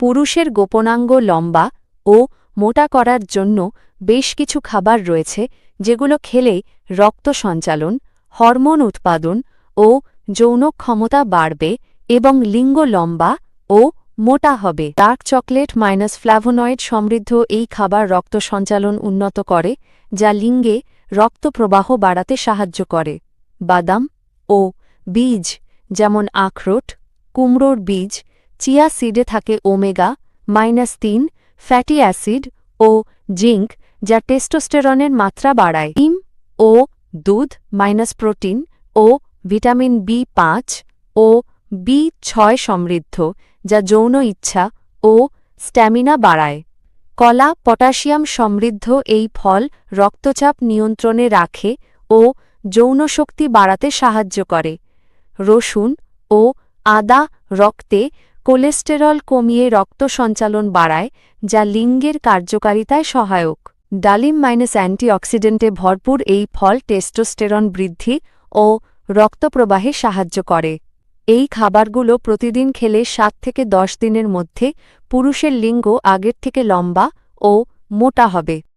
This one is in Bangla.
পুরুষের গোপনাঙ্গ লম্বা ও মোটা করার জন্য বেশ কিছু খাবার রয়েছে, যেগুলো খেলে রক্ত সঞ্চালন, হরমোন উৎপাদন ও যৌন ক্ষমতা বাড়বে এবং লিঙ্গ লম্বা ও মোটা হবে। ডার্ক চকলেট মাইনাস ফ্ল্যাভোনয়েড সমৃদ্ধ এই খাবার রক্ত সঞ্চালন উন্নত করে, যা লিঙ্গে রক্ত প্রবাহ বাড়াতে সাহায্য করে। বাদাম ও বীজ, যেমন আখরোট, কুমড়োর বীজ চিয়া সিডে থাকে ওমেগা, মাইনাস তিন, ফ্যাটি অ্যাসিড ও জিঙ্ক, যা টেস্টোস্টেরনের মাত্রা বাড়ায়। ডিম ও, দুধ, মাইনাস প্রোটিন ও ভিটামিন বি পাঁচ ও বি ছয় সমৃদ্ধ, যা যৌন ইচ্ছা ও স্ট্যামিনা বাড়ায়। কলা, পটাশিয়াম সমৃদ্ধ এই ফল রক্তচাপ নিয়ন্ত্রণে রাখে ও যৌনশক্তি বাড়াতে সাহায্য করে। রসুন ও আদা রক্তে কোলেস্টেরল কমিয়ে রক্ত সঞ্চালন বাড়ায়, যা লিঙ্গের কার্যকারিতায় সহায়ক। ডালিম মাইনাস অ্যান্টিঅক্সিডেন্টে ভরপুর এই ফল টেস্টোস্টেরন বৃদ্ধি ও রক্তপ্রবাহে সাহায্য করে। এই খাবারগুলো প্রতিদিন খেলে সাত থেকে দশ দিনের মধ্যে পুরুষের লিঙ্গ আগের থেকে লম্বা ও মোটা হবে।